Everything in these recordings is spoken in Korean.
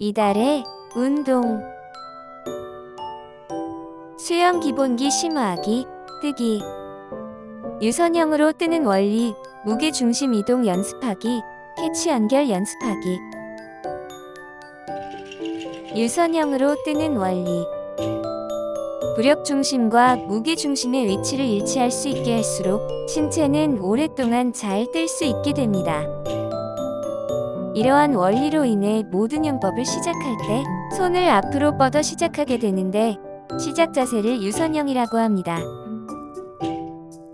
이달의 운동. 수영 기본기 심화하기 뜨기. 유선형으로 뜨는 원리 무게 중심 이동 연습하기 캐치 연결 연습하기. 유선형으로 뜨는 원리. 부력 중심과 무게 중심의 위치를 일치할 수 있게 할수록 신체는 오랫동안 잘 뜰 수 있게 됩니다. 이러한 원리로 인해 모든 연법을 시작할 때 손을 앞으로 뻗어 시작하게 되는데 시작 자세를 유선형이라고 합니다.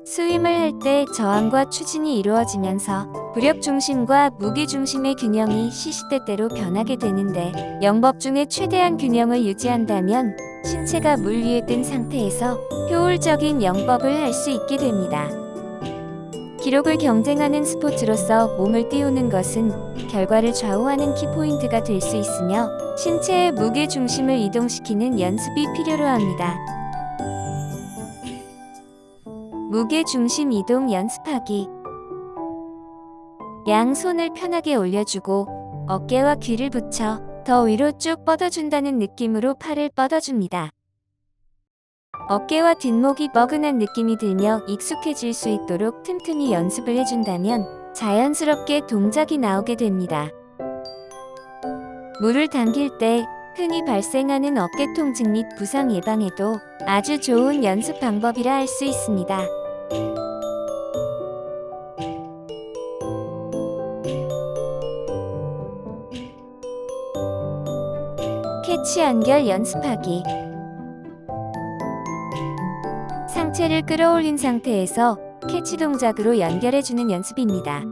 스윙을 할 때 저항과 추진이 이루어지면서 부력 중심과 무게 중심의 균형이 시시때때로 변하게 되는데 영법 중에 최대한 균형을 유지한다면 신체가 물 위에 뜬 상태에서 효율적인 영법을 할 수 있게 됩니다. 기록을 경쟁하는 스포츠로서 몸을 띄우는 것은 결과를 좌우하는 키포인트가 될 수 있으며 신체의 무게 중심을 이동시키는 연습이 필요로 합니다. 무게 중심 이동 연습하기 양 손을 편하게 올려주고 어깨와 귀를 붙여 더 위로 쭉 뻗어준다는 느낌으로 팔을 뻗어줍니다. 어깨와 뒷목이 뻐근한 느낌이 들며 익숙해질 수 있도록 틈틈이 연습을 해준다면 자연스럽게 동작이 나오게 됩니다. 물을 당길 때 흔히 발생하는 어깨 통증 및 부상 예방에도 아주 좋은 연습 방법이라 할 수 있습니다. 캐치 연결 연습하기 상체를 끌어올린 상태에서 캐치 동작으로 연결해주는 연습입니다.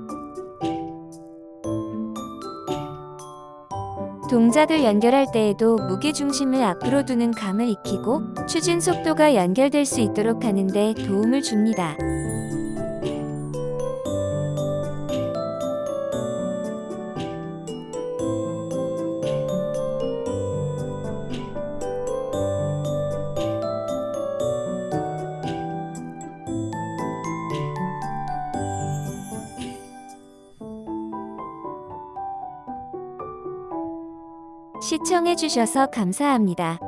동작을 연결할 때에도 무게중심을 앞으로 두는 감을 익히고 추진 속도가 연결될 수 있도록 하는데 도움을 줍니다. 시청해주셔서 감사합니다.